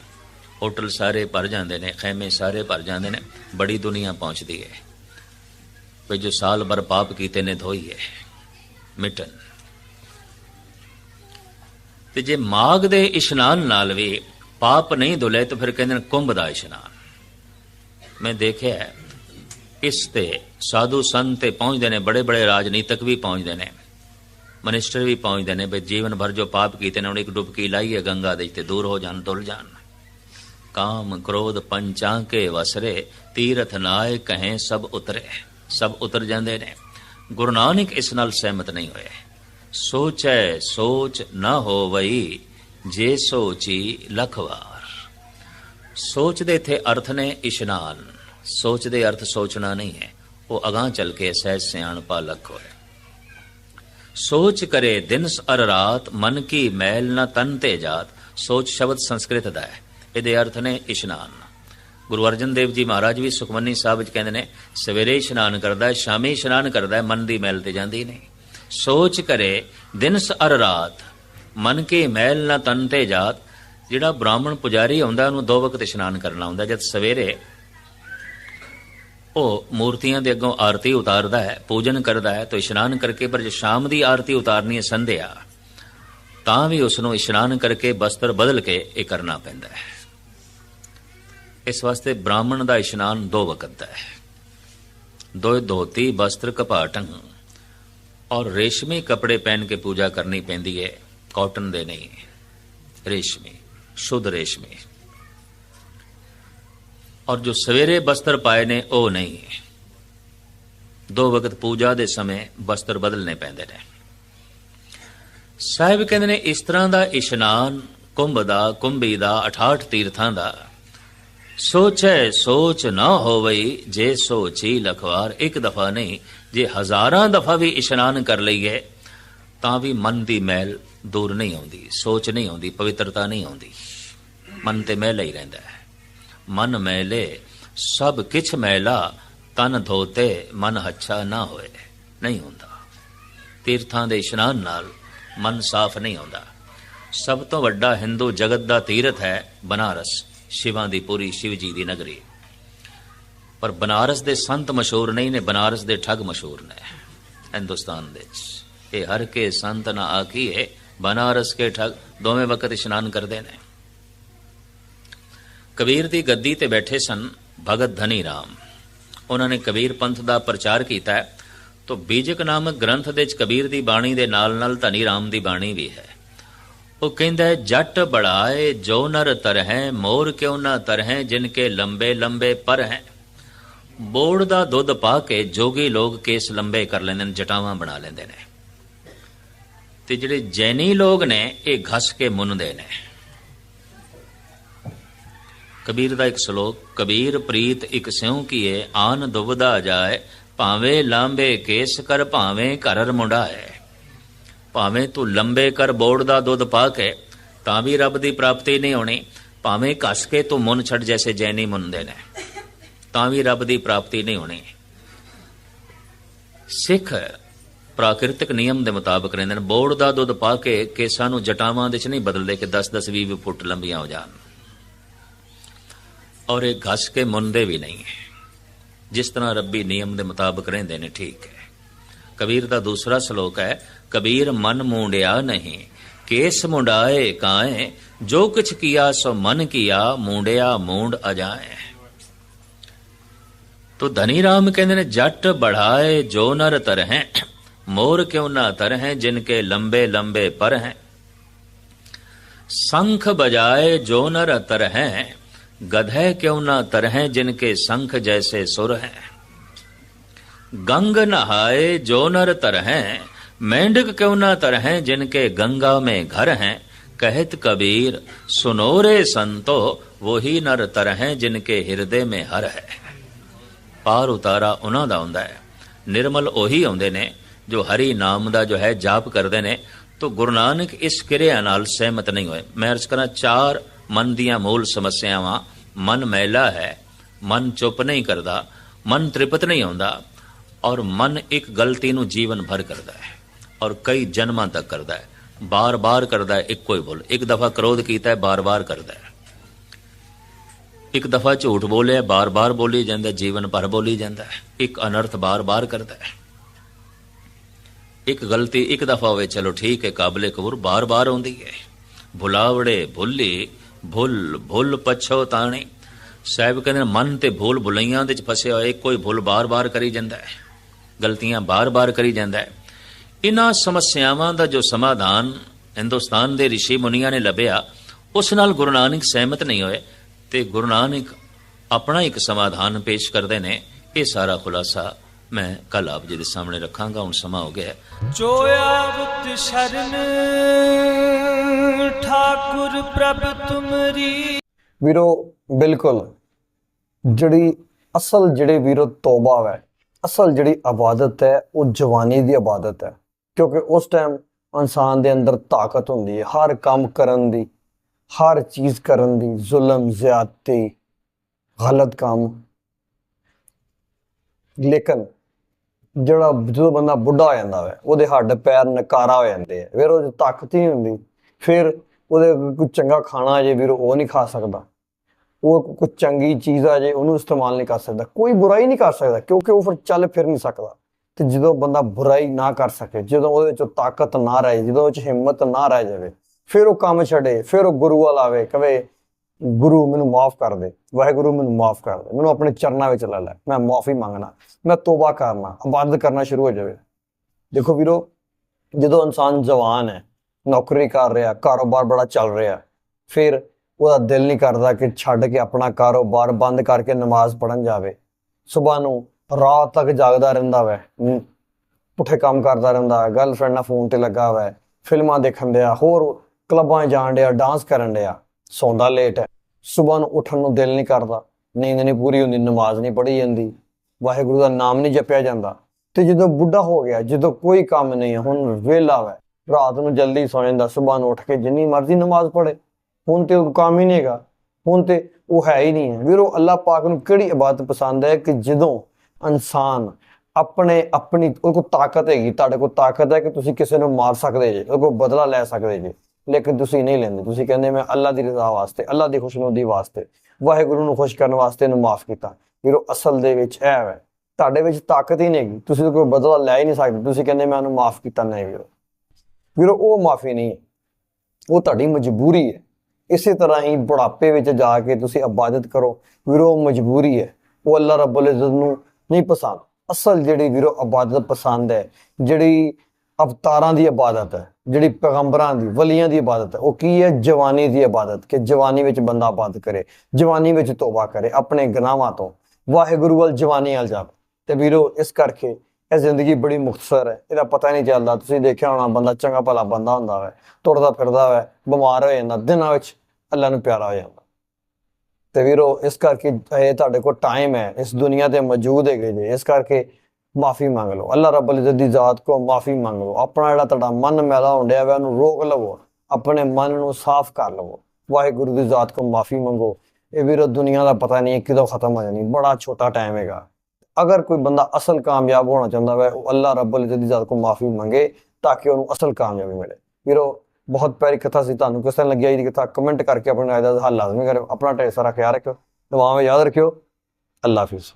ਹੋਟਲ ਸਾਰੇ ਭਰ ਜਾਂਦੇ ਨੇ, ਖੈਮੇ ਸਾਰੇ ਭਰ ਜਾਂਦੇ ਨੇ, ਬੜੀ ਦੁਨੀਆ ਪਹੁੰਚਦੀ ਹੈ। ਵੀ ਜੋ ਸਾਲ ਬਰ ਪਾਪ ਕੀਤੇ ਨੇ ਧੋਈਏ ਮਿਟਨ। ਤੇ ਜੇ ਮਾਗ ਦੇ ਇਸ਼ਨਾਨ ਨਾਲ ਵੀ ਪਾਪ ਨਹੀਂ ਧੁਲੇ ਤਾਂ ਫਿਰ ਕਹਿੰਦੇ ਨੇ ਕੁੰਭ ਦਾ ਇਸ਼ਨਾਨ। ਮੈਂ ਦੇਖਿਆ ਇਸ ਤੇ ਸਾਧੂ ਸੰਤ ਤੇ ਪਹੁੰਚਦੇ ਨੇ ਬੜੇ ਬੜੇ ਰਾਜਨੀਤਿਕ ਵੀ ਪਹੁੰਚਦੇ ਨੇ, ਮਨਿਸਟਰ ਵੀ ਪਹੁੰਚਦੇ ਨੇ ਵੀ ਜੀਵਨ ਭਰ ਜੋ ਪਾਪ ਕੀਤੇ ਨੇ, ਹੁਣ ਇੱਕ ਡੁਬਕੀ ਲਾਈਏ ਗੰਗਾ ਦੇ ਤੇ ਦੂਰ ਹੋ ਜਾਣ ਧੁਲ ਜਾਣ। ਕਾਮ ਕ੍ਰੋਧ ਪੰਚਾਂ ਕੇ ਵਸਰੇ, ਤੀਰਥ ਨਾਏ ਕਹੇ ਸਭ ਉਤਰੇ, ਸਭ ਉਤਰ ਜਾਂਦੇ ਨੇ। ਗੁਰੂ ਨਾਨਕ ਇਸ ਨਾਲ ਸਹਿਮਤ ਨਹੀਂ ਹੋਏ ਸੋਚੈ ਸੋਚ ਨਾ ਹੋਵਈ, ਜੇ ਸੋਚੀ ਲਖਵਾਰ। ਸੋਚ ਦੇ ਇਥੇ ਅਰਥ ਨੇ ਇਸ਼ਨਾਨ। ਸੋਚ ਦੇ ਅਰਥ ਸੋਚਣਾ ਨਹੀਂ ਹੈ। ਉਹ ਅਗਾਹ ਚੱਲ ਕੇ ਸਹਿਜ ਸਿਆਣਪਾ ਲੱਖ ਹੋਏ। ਸੋਚ ਕਰੇ ਦਿਨ ਅਰ ਰਾਤ, ਮਨ ਕੀ ਮੈਲ ਨਾ ਤਨ ਤੇ ਜਾਤ। ਸੋਚ ਸ਼ਬਦ ਸੰਸਕ੍ਰਿਤ ਦਾ ਹੈ। ਇਹਦੇ ਅਰਥ ਨੇ ਇਸ਼ਨਾਨ। ਗੁਰੂ ਅਰਜਨ ਦੇਵ ਜੀ ਮਹਾਰਾਜ ਵੀ ਸੁਖਮਨੀ ਸਾਹਿਬ ਵਿੱਚ ਕਹਿੰਦੇ ਨੇ, ਸਵੇਰੇ ਇਸ਼ਨਾਨ ਕਰਦਾ ਹੈ ਸ਼ਾਮੀ ਇਸ਼ਨਾਨ ਕਰਦਾ ਹੈ ਮਨ ਦੀ ਮੈਲ ਤੇ ਜਾਂਦੀ ਨਹੀਂ। ਸੋਚ ਕਰੇ ਦਿਨ ਅਰ ਰਾਤ। ਮਨ ਕੇ ਮੈਲ ਨਾ ਤਨ ਤੇ ਜਾਤ। ਜਿਹੜਾ ਬ੍ਰਾਹਮਣ ਪੁਜਾਰੀ ਆਉਂਦਾ, ਉਹਨੂੰ ਦੋ ਵਕਤ ਇਸ਼ਨਾਨ ਕਰਨਾ ਹੁੰਦਾ ਜਦ ਸਵੇਰੇ ਉਹ ਮੂਰਤੀਆਂ ਦੇ ਅੱਗੋਂ ਆਰਤੀ ਉਤਾਰਦਾ ਹੈ, ਪੂਜਨ ਕਰਦਾ ਹੈ, ਤਾਂ ਇਸ਼ਨਾਨ ਕਰਕੇ, ਪਰ ਜੇ ਸ਼ਾਮ ਦੀ ਆਰਤੀ ਉਤਾਰਨੀ ਹੈ ਸੰਧਿਆ, ਤਾਂ ਵੀ ਉਸ ਨੂੰ ਇਸ਼ਨਾਨ ਕਰਕੇ ਬਸਤਰ ਬਦਲ ਕੇ ਇਹ ਕਰਨਾ ਪੈਂਦਾ ਹੈ। ਇਸ ਵਾਸਤੇ ਬ੍ਰਾਹਮਣ ਦਾ ਇਸ਼ਨਾਨ ਦੋ ਵਕਤ ਦਾ ਹੈ। ਦੋ ਧੋਤੀ ਬਸਤਰ ਕਪਾਟੰ। ਔਰ ਰੇਸ਼ਮੀ ਕੱਪੜੇ ਪਹਿਨ ਕੇ ਪੂਜਾ ਕਰਨੀ ਪੈਂਦੀ ਹੈ ਕਾਟਨ ਦੇ ਨਹੀਂ ਰੇਸ਼ਮੀ ਸ਼ੁੱਧ ਰੇਸ਼ਮੀ ਔਰ ਜੋ ਸਵੇਰੇ ਬਸਤਰ ਪਾਏ ਨੇ ਉਹ ਨਹੀਂ ਦੋ ਵਕਤ ਪੂਜਾ ਦੇ ਸਮੇਂ ਬਸਤਰ ਬਦਲਨੇ ਪੈਂਦੇ ਨੇ ਸਾਹਿਬ ਕਹਿੰਦੇ ਨੇ ਇਸ ਤਰ੍ਹਾਂ ਦਾ ਇਸ਼ਨਾਨ ਕੁੰਭ ਦਾ ਕੁੰਭੀ ਦਾ 68 ਤੀਰਥਾਂ ਦਾ ਸੋਚੈ ਸੋਚ ਨਾ ਹੋਵਈ, ਜੇ ਸੋਚੀ ਲਖਵਾਰ ਇੱਕ ਦਫਾ ਨਹੀਂ, ਜੇ ਹਜ਼ਾਰਾਂ ਦਫਾ ਵੀ ਇਸ਼ਨਾਨ ਕਰ ਲਈਏ, ਤਾਂ ਵੀ ਮਨ ਦੀ ਮੈਲ ਦੂਰ ਨਹੀਂ ਆਉਂਦੀ, ਸੋਚ ਨਹੀਂ ਆਉਂਦੀ, ਪਵਿੱਤਰਤਾ ਨਹੀਂ ਆਉਂਦੀ। ਮਨ ਤੇ ਮੈਲ ਹੀ ਰਹਿੰਦਾ ਹੈ। ਮਨ ਮੈਲੇ, ਸਭ ਕਿਛ ਮੈਲਾ, ਤਨ ਧੋਤੇ, ਮਨ ਹੱਛਾ ਨਾ ਹੋਏ, ਨਹੀਂ ਹੁੰਦਾ। ਤੀਰਥਾਂ ਦੇ ਇਸ਼ਨਾਨ ਨਾਲ ਮਨ ਸਾਫ਼ ਨਹੀਂ ਹੁੰਦਾ ਸਭ ਤੋਂ ਵੱਡਾ ਹਿੰਦੂ ਜਗਤ ਦਾ ਤੀਰਥ ਹੈ ਬਨਾਰਸ। ਸ਼ਿਵਾਂ ਦੀ ਪੂਰੀ ਸ਼ਿਵ ਜੀ ਦੀ ਨਗਰੀ। ਪਰ ਬਨਾਰਸ ਦੇ ਸੰਤ ਮਸ਼ਹੂਰ ਨਹੀਂ ਨੇ, ਬਨਾਰਸ ਦੇ ਠੱਗ ਮਸ਼ਹੂਰ ਨੇ, ਹਿੰਦੁਸਤਾਨ ਦੇ ਵਿੱਚ। ਇਹ ਹਰ ਕੇ ਸੰਤ ਨਾ ਆਖੀਏ, ਬਨਾਰਸ ਕੇ ਠੱਗ ਦੋਵੇਂ ਵਕਤ ਇਸ਼ਨਾਨ ਕਰਦੇ ਨੇ। ਕਬੀਰ ਦੀ ਗੱਦੀ ਤੇ ਬੈਠੇ ਸਨ ਭਗਤ ਧਨੀ ਰਾਮ ਉਹਨਾਂ ਨੇ ਕਬੀਰ ਪੰਥ ਦਾ ਪ੍ਰਚਾਰ ਕੀਤਾ ਹੈ। ਤੋ ਬੀਜਕ ਨਾਮਕ ਗ੍ਰੰਥ ਦੇ ਵਿੱਚ ਕਬੀਰ ਦੀ ਬਾਣੀ ਦੇ ਨਾਲ ਨਾਲ ਧਨੀ ਰਾਮ ਦੀ ਬਾਣੀ ਵੀ ਹੈ। ਉਹ ਕਹਿੰਦਾ ਹੈ ਜੱਟ ਬੜਾਏ ਜੋ ਨਰ ਤਰਹਿ ਮੋਰ ਕਿਉ ਨਾ ਤਰਹਿ ਜਿਨ ਕੇ ਲੰਬੇ ਲੰਬੇ ਪਰ ਹੈ ਬੋੜ ਦਾ ਦੁੱਧ ਪਾ ਕੇ ਜੋਗੀ ਲੋਕ ਕੇਸ ਲੰਬੇ ਕਰ ਲੈਂਦੇ ਨੇ ਜਟਾਵਾਂ ਬਣਾ ਲੈਂਦੇ ਨੇ ਤੇ ਜਿਹੜੇ ਜੈਨੀ ਲੋਕ ਨੇ ਇਹ ਘਸ ਕੇ ਮੁੰਨਦੇ ਨੇ ਕਬੀਰ ਦਾ ਇੱਕ ਸ਼ਲੋਕ ਕਬੀਰ ਪ੍ਰੀਤ ਇੱਕ ਸਿਉ ਕੀਏ ਆਨ ਦੁਬਦਾ ਜਾਏ ਭਾਵੇਂ ਲਾਂਬੇ ਕੇਸ ਕਰ ਭਾਵੇਂ ਘਰਰ ਮੁੰਡਾਏ ਭਾਵੇਂ ਤੂੰ ਲੰਬੇ ਕਰ ਬੋੜ ਦਾ ਦੁੱਧ ਪਾ ਕੇ, ਤਾਂ ਵੀ ਰੱਬ ਦੀ ਪ੍ਰਾਪਤੀ ਨਹੀਂ ਹੋਣੀ, ਭਾਵੇਂ ਘਸ ਕੇ ਤੂੰ ਮੁੰਨ ਛੱਡ ਜੈਸੇ ਜੈਨੀ ਮੁੰਨਦੇ ਨੇ, ਤਾਂ ਵੀ ਰੱਬ ਦੀ ਪ੍ਰਾਪਤੀ ਨਹੀਂ ਹੋਣੀ। ਸਿੱਖ ਪ੍ਰਾਕਿਰਤਿਕ ਨਿਯਮ ਦੇ ਮੁਤਾਬਕ ਰਹਿੰਦੇ ਨੇ, ਬੋੜ ਦਾ ਦੁੱਧ ਪਾ ਕੇ ਕੇਸਾਂ ਨੂੰ ਜਟਾਵਾਂ ਦੇ ਚ ਨਹੀਂ ਬਦਲਦੇ ਕਿ 10-10 20 ਫੁੱਟ ਲੰਬੀਆਂ ਹੋ ਜਾਣ। ਔਰ ਇਹ ਘਸ ਕੇ ਮੁੰਦੇ ਵੀ ਨਹੀਂ। ਹੈ ਜਿਸ ਤਰ੍ਹਾਂ ਰੱਬੀ ਨਿਯਮ ਦੇ ਮੁਤਾਬਕ ਰਹਿੰਦੇ ਨੇ, ਠੀਕ ਹੈ। ਕਬੀਰ ਦਾ ਦੂਸਰਾ ਸ਼ਲੋਕ ਹੈ ਕਬੀਰ ਮਨ ਮੂੰਡਿਆ ਨਹੀਂ ਕੇਸ ਮੁੰਡਾਏ ਕਾਏ ਜੋ ਕੁਛ ਕੀਆ ਸੋ ਮਨ ਕੀਆ ਮੂੰਡਿਆ ਮੂੰਡ ਅਜਾਏ ਤੋ ਧਨੀ ਰਾਮ ਕਹਿੰਦੇ ਨੇ ਜੱਟ ਬੜਾਏ ਜੋ ਨਰ ਤਰ ਹੈ ਮੋਰ ਕਿਉ ਨਾ ਤਰ ਹੈ ਜਿਨ ਕੇ ਲੰਬੇ ਲੰਬੇ ਪਰ ਹੈ शंख बजाए जो नर अतर हैं गधे क्यों न तर हैं जिनके शंख जैसे सुर हैं गंग नहाए जो नर तर हैं मेंढक क्यों न तर हैं जिनके गंगा में घर हैं कहत कबीर सुनो रे संतो वही नर तर हैं जिनके हृदय में हर है ਪਾਰ ਉਤਾਰਾ ਉਹਨਾਂ ਦਾ ਹੁੰਦਾ ਹੈ ਨਿਰਮਲ ਉਹੀ ਆਉਂਦੇ ਨੇ ਜੋ ਹਰੀ ਨਾਮ ਦਾ ਜੋ ਹੈ ਜਾਪ ਕਰਦੇ ਨੇ ਤਾਂ ਗੁਰੂ ਨਾਨਕ ਇਸ ਕਿਰਿਆ ਨਾਲ ਸਹਿਮਤ ਨਹੀਂ ਹੋਏ ਮੈਂ ਅਰਜ਼ ਕਰਾਂ ਚਾਰ ਮਨ ਦੀਆਂ ਮੂਲ ਸਮੱਸਿਆਵਾਂ ਮਨ ਮੈਲਾ ਹੈ ਮਨ ਚੁੱਪ ਨਹੀਂ ਕਰਦਾ ਮਨ ਤ੍ਰਿਪਤ ਨਹੀਂ ਹੁੰਦਾ ਔਰ ਮਨ ਇੱਕ ਗਲਤੀ ਨੂੰ ਜੀਵਨ ਭਰ ਕਰਦਾ ਹੈ ਔਰ ਕਈ ਜਨਮਾਂ ਤੱਕ ਕਰਦਾ ਹੈ। ਬਾਰ-ਬਾਰ ਕਰਦਾ ਹੈ ਇੱਕੋ ਹੀ ਭੁੱਲ ਇੱਕ ਦਫਾ ਕ੍ਰੋਧ ਕੀਤਾ ਹੈ ਬਾਰ-ਬਾਰ ਕਰਦਾ ਹੈ। ਇੱਕ ਦਫਾ ਝੂਠ ਬੋਲਿਆ ਬਾਰ-ਬਾਰ ਬੋਲੀ ਜਾਂਦਾ ਜੀਵਨ ਭਰ ਬੋਲੀ ਜਾਂਦਾ ਇੱਕ ਅਨਰਥ ਬਾਰ-ਬਾਰ ਕਰਦਾ ਹੈ। ਇੱਕ ਗਲਤੀ ਇੱਕ ਦਫਾ ਹੋਵੇ ਚਲੋ ਠੀਕ ਹੈ ਕਾਬਲੇ ਕਬੂਰ ਬਾਰ-ਬਾਰ ਆਉਂਦੀ ਹੈ। ਭੁਲਾਵੜੇ ਭੁੱਲੀ ਭੁੱਲ ਭੁੱਲ ਪਛੋਤਾਣੀ ਸਾਹਿਬ ਕਹਿੰਦੇ ਨੇ, ਮਨ ਤੇ ਭੁੱਲ ਭੁਲਈਆਂ ਦੇ ਚ ਫਸਿਆ ਹੋਇਆ ਹੀ ਭੁੱਲ ਬਾਰ-ਬਾਰ ਕਰੀ ਜਾਂਦਾ ਹੈ। ਗਲਤੀਆਂ ਬਾਰ-ਬਾਰ ਕਰੀ ਜਾਂਦਾ ਹੈ। ਇਹਨਾਂ ਸਮੱਸਿਆਵਾਂ ਦਾ ਜੋ ਸਮਾਧਾਨ ਹਿੰਦੁਸਤਾਨ ਦੇ ઋષਿ ਮੁਨੀਆਂ ਨੇ ਲੱਭਿਆ ਉਸ ਨਾਲ ਗੁਰੂ ਨਾਨਕ ਸਹਿਮਤ ਨਹੀਂ ਹੋਏ ਤੇ ਗੁਰੂ ਨਾਨਕ ਆਪਣਾ ਇੱਕ ਸਮਾਧਾਨ ਪੇਸ਼ ਕਰਦੇ ਨੇ। ਇਹ ਸਾਰਾ ਖੁਲਾਸਾ ਮੈਂ ਕੱਲ ਆਪ ਜੀ ਦੇ ਸਾਹਮਣੇ ਰੱਖਾਂਗਾ ਹੁਣ ਸਮਾਂ ਹੋ ਗਿਆ। ਜੋ ਆਵਤ ਸ਼ਰਨ ਠਾਕੁਰ ਪ੍ਰਭ ਤੁਮਰੀ। ਵੀਰੋ ਬਿਲਕੁਲ। ਜਿਹੜੀ ਅਸਲ ਜਿਹੜੇ ਵੀਰੋ ਤੋਬਾ ਹੈ ਅਸਲ ਜਿਹੜੀ ਆਬਾਦਤ ਹੈ, ਉਹ ਜਵਾਨੀ ਦੀ ਆਬਾਦਤ ਹੈ। ਕਿਉਂਕਿ ਉਸ ਟਾਈਮ ਇਨਸਾਨ ਦੇ ਅੰਦਰ ਤਾਕਤ ਹੁੰਦੀ ਹੈ, ਹਰ ਕੰਮ ਕਰਨ ਦੀ, ਹਰ ਚੀਜ਼ ਕਰਨ ਦੀ, ਜ਼ੁਲਮ, ਜ਼ਿਆਦਤੀ, ਗਲਤ ਕੰਮ। ਲੇਕਿਨ ਜਿਹੜਾ ਜਦੋਂ ਬੰਦਾ ਬੁੱਢਾ ਹੋ ਜਾਂਦਾ ਹੈ ਉਹਦੇ ਹੱਡ ਪੈਰ ਨਕਾਰਾ ਹੋ ਜਾਂਦੇ ਆ, ਫਿਰ ਉਹ ਤਾਕਤ ਹੀ ਹੁੰਦੀ। ਫਿਰ ਉਹਦੇ ਕੋਈ ਚੰਗਾ ਖਾਣਾ ਜੇ ਵੀਰ ਉਹ ਨਹੀਂ ਖਾ ਸਕਦਾ। ਉਹ ਕੋਈ ਚੰਗੀ ਚੀਜ਼ ਆ ਜੇ, ਉਹਨੂੰ ਇਸਤੇਮਾਲ ਨਹੀਂ ਕਰ ਸਕਦਾ। ਕੋਈ ਬੁਰਾਈ ਨਹੀਂ ਕਰ ਸਕਦਾ, ਕਿਉਂਕਿ ਉਹ ਫਿਰ ਚੱਲ ਫਿਰ ਨਹੀਂ ਸਕਦਾ। ਤੇ ਜਦੋਂ ਬੰਦਾ ਬੁਰਾਈ ਨਾ ਕਰ ਸਕੇ, ਜਦੋਂ ਉਹਦੇ ਵਿੱਚ ਤਾਕਤ ਨਾ ਰਹੇ, ਜਦੋਂ ਉਹ ਚ ਹਿੰਮਤ ਨਾ ਰਹਿ ਜਾਵੇ, ਫਿਰ ਉਹ ਕੰਮ ਛੱਡੇ, ਫਿਰ ਉਹ ਗੁਰੂ ਵੱਲ ਆਵੇ, ਕਵੇ, ਗੁਰੂ, ਮੈਨੂੰ ਮਾਫ ਕਰ ਦੇ। ਵਾਹਿਗੁਰੂ, ਮੈਨੂੰ ਮਾਫ ਕਰ ਦੇ। ਮੈਨੂੰ ਆਪਣੇ ਚਰਨਾਂ ਵਿੱਚ ਲੈ ਲੈ। ਮੈਂ ਮਾਫੀ ਮੰਗਣਾ। ਮੈਂ ਤੋਬਾ ਕਰਨਾ। ਇਬਾਦਤ ਕਰਨਾ ਸ਼ੁਰੂ ਹੋ ਜਾਵੇ। ਦੇਖੋ ਵੀਰੋ, ਜਦੋਂ ਇਨਸਾਨ ਜਵਾਨ ਹੈ, ਨੌਕਰੀ ਕਰ ਰਿਹਾ, ਕਾਰੋਬਾਰ ਬੜਾ ਚੱਲ ਰਿਹਾ, ਫਿਰ ਉਹਦਾ ਦਿਲ ਨਹੀਂ ਕਰਦਾ ਕਿ ਛੱਡ ਕੇ ਆਪਣਾ ਕਾਰੋਬਾਰ ਬੰਦ ਕਰਕੇ ਨਮਾਜ਼ ਪੜਨ ਜਾਵੇ। ਸਵੇਰ ਨੂੰ ਰਾਤ ਤੱਕ ਜਾਗਦਾ ਰਹਿੰਦਾ ਵੈ। ਪੁੱਠੇ ਕੰਮ ਕਰਦਾ ਰਹਿੰਦਾ ਗਰਲਫ੍ਰੈਂਡ ਨਾਲ ਫੋਨ ਤੇ ਲੱਗਾ ਹੋਇਆ ਹੈ, ਫਿਲਮਾਂ ਦੇਖਣ ਡਿਆ ਹੋਰ ਕਲੱਬਾਂ ਜਾਣ ਡਿਆ ਡਾਂਸ ਕਰਨ ਡਿਆ। ਸੌਂਦਾ ਲੇਟ ਹੈ। ਸਵੇਰ ਨੂੰ ਉੱਠਣ ਨੂੰ ਦਿਲ ਨਹੀਂ ਕਰਦਾ। ਨੀਂਦ ਨਹੀਂ ਪੂਰੀ ਹੁੰਦੀ ਨਮਾਜ਼ ਨਹੀਂ ਪੜ੍ਹੀ ਜਾਂਦੀ। ਵਾਹਿਗੁਰੂ ਦਾ ਨਾਮ ਨਹੀਂ ਜਪਿਆ ਜਾਂਦਾ। ਤੇ ਜਦੋਂ ਬੁੱਢਾ ਹੋ ਗਿਆ ਜਦੋਂ ਕੋਈ ਕੰਮ ਨਹੀਂ ਹੁਣ ਵਿਹਲਾ ਵੈ। ਰਾਤ ਨੂੰ ਜਲਦੀ ਸੌ ਜਾਂਦਾ ਸਵੇਰ ਨੂੰ ਉੱਠ ਕੇ ਜਿੰਨੀ ਮਰਜ਼ੀ ਨਮਾਜ਼ ਪੜ੍ਹੇ। ਹੁਣ ਤੇ ਉਹ ਕੰਮ ਹੀ ਨਹੀਂ ਹੈਗਾ। ਹੁਣ ਤੇ ਉਹ ਹੈ ਹੀ ਨਹੀਂ ਹੈ। ਵੀਰੋ, ਅੱਲਾਹ ਪਾਕ ਨੂੰ ਕਿਹੜੀ ਇਬਾਦਤ ਪਸੰਦ ਹੈ ਕਿ ਜਦੋਂ ਇਨਸਾਨ ਆਪਣੇ, ਆਪਣੀ ਉਹ ਕੋਲ ਤਾਕਤ ਹੈਗੀ, ਤੁਹਾਡੇ ਕੋਲ ਤਾਕਤ ਹੈ ਕਿ ਤੁਸੀਂ ਕਿਸੇ ਨੂੰ ਮਾਰ ਸਕਦੇ ਜੇ ਉਹ ਕੋਲ ਬਦਲਾ ਲੈ ਸਕਦੇ ਜੇ, ਲੇਕਿਨ ਤੁਸੀਂ ਨਹੀਂ ਲੈਂਦੇ। ਤੁਸੀਂ ਕਹਿੰਦੇ, ਮੈਂ ਅੱਲਾ ਦੀ ਰਜ਼ਾ ਵਾਸਤੇ ਅੱਲਾ ਦੀ ਖੁਸ਼ਨੁਦੀ ਵਾਸਤੇ, ਵਾਹਿਗੁਰੂ ਨੂੰ ਖੁਸ਼ ਕਰਨ ਵਾਸਤੇ ਇਹਨੂੰ ਮਾਫ ਕੀਤਾ। ਵੀਰੋ, ਅਸਲ ਦੇ ਵਿੱਚ ਇਹ ਹੈ, ਤੁਹਾਡੇ ਵਿੱਚ ਤਾਕਤ ਹੀ ਨਹੀਂ ਹੈਗੀ। ਤੁਸੀਂ ਕੋਈ ਬਦਲਾ ਲੈ ਹੀ ਨਹੀਂ ਸਕਦੇ। ਤੁਸੀਂ ਕਹਿੰਦੇ, ਮੈਂ ਉਹਨੂੰ ਮਾਫ ਕੀਤਾ ਨਹੀਂ ਵੀਰੋ। ਵੀਰੋ, ਉਹ ਮਾਫੀ ਨਹੀਂ ਹੈ। ਉਹ ਤੁਹਾਡੀ ਮਜਬੂਰੀ ਹੈ। ਇਸੇ ਤਰ੍ਹਾਂ ਹੀ ਬੁਢਾਪੇ ਵਿੱਚ ਜਾ ਕੇ ਤੁਸੀਂ ਇਬਾਦਤ ਕਰੋ। ਵੀਰੋ, ਮਜਬੂਰੀ ਹੈ। ਉਹ ਅੱਲਾ ਰੱਬੁਲ ਇੱਜ਼ਤ ਨੂੰ ਨਹੀਂ ਪਸੰਦ। ਅਸਲ ਜਿਹੜੀ ਵੀਰੋ ਇਬਾਦਤ ਪਸੰਦ ਹੈ, ਜਿਹੜੀ ਅਵਤਾਰਾਂ ਦੀ ਇਬਾਦਤ ਹੈ, ਜਿਹੜੀ ਪੈਗੰਬਰਾਂ ਦੀ, ਵਲੀਆਂ ਦੀ ਇਬਾਦਤ ਹੈ, ਉਹ ਕੀ ਹੈ? ਜਵਾਨੀ ਦੀ ਇਬਾਦਤ, ਕਿ ਜਵਾਨੀ ਵਿੱਚ ਬੰਦਾ ਇਬਾਦਤ ਕਰੇ, ਜਵਾਨੀ ਵਿੱਚ ਤੋਬਾ ਕਰੇ, ਆਪਣੇ ਗੁਨਾਹਾਂ ਤੋਂ। ਵਾਹਿਗੁਰੂ ਵੱਲ ਜਵਾਨੀ ਵੱਲ ਜਾਵੇ। ਤੇ ਵੀਰੋ, ਇਸ ਕਰਕੇ ਇਹ ਜ਼ਿੰਦਗੀ ਬੜੀ ਮੁਖਤਸਰ ਹੈ। ਇਹਦਾ ਪਤਾ ਹੀ ਨਹੀਂ ਚੱਲਦਾ। ਤੁਸੀਂ ਦੇਖਿਆ ਹੋਣਾ, ਬੰਦਾ ਚੰਗਾ ਭਲਾ ਬੰਦਾ ਹੁੰਦਾ ਹੈ ਤੁਰਦਾ ਫਿਰਦਾ ਹੈ ਬਿਮਾਰ ਹੋ ਜਾਂਦਾ, ਦਿਨਾਂ ਵਿੱਚ ਅੱਲਾ ਨੂੰ ਪਿਆਰਾ ਹੋ ਜਾਂਦਾ। ਤੇ ਵੀਰੋ, ਇਸ ਕਰਕੇ ਇਹ ਤੁਹਾਡੇ ਕੋਲ ਟਾਈਮ ਹੈ, ਇਸ ਦੁਨੀਆ ਤੇ ਮੌਜੂਦ ਹੈਗੇ ਜੇ, ਇਸ ਕਰਕੇ ਮਾਫੀ ਮੰਗ ਲਓ। ਅੱਲਾ ਰੱਬੁਲ ਇੱਜ਼ਤ ਦੀ ਜ਼ਾਤ ਕੋ ਮਾਫੀ ਮੰਗ ਲਓ। ਆਪਣਾ ਜਿਹੜਾ ਤੁਹਾਡਾ ਮਨ ਮੈਲਾ ਹੁੰਦਿਆ ਵਾ, ਉਹਨੂੰ ਰੋਕ ਲਵੋ। ਆਪਣੇ ਮਨ ਨੂੰ ਸਾਫ਼ ਕਰ ਲਵੋ। ਵਾਹਿਗੁਰੂ ਦੀ ਜ਼ਾਤ ਕੋ ਮਾਫੀ ਮੰਗੋ। ਇਹ ਵੀਰੋ, ਦੁਨੀਆ ਦਾ ਪਤਾ ਨਹੀਂ ਕਿਦੋਂ ਖਤਮ ਹੋ ਜਾਣੀ। ਬੜਾ ਛੋਟਾ ਟਾਈਮ ਹੈਗਾ। ਅਗਰ ਕੋਈ ਬੰਦਾ ਅਸਲ ਕਾਮਯਾਬ ਹੋਣਾ ਚਾਹੁੰਦਾ ਹੈ ਉਹ ਅੱਲਾ ਰੱਬੁਲ ਇਜ਼ਤ ਦੀ ਜ਼ਾਤ ਕੋ ਮਾਫੀ ਮੰਗੇ, ਤਾਂ ਕਿ ਉਹਨੂੰ ਅਸਲ ਕਾਮਯਾਬੀ ਮਿਲੇ। ਵੀਰੋ ਬਹੁਤ ਪਿਆਰੀ ਕਥਾ ਸੀ ਤੁਹਾਨੂੰ, ਕਿਸ ਤਰ੍ਹਾਂ ਲੱਗਿਆ ਇਹ ਕਥਾ ਕਮੈਂਟ ਕਰਕੇ ਆਪਣੇ ਰਾਏ ਦਾ ਹੱਲ ਲਾਜ਼ਮੀ ਕਰਿਓ ਆਪਣਾ ਢੇਰ ਸਾਰਾ ਖਿਆਲ ਰੱਖਿਓ। ਦੁਆਵਾਂ ਯਾਦ ਰੱਖਿਓ। ਅੱਲਾ ਹਾਫਿਜ਼।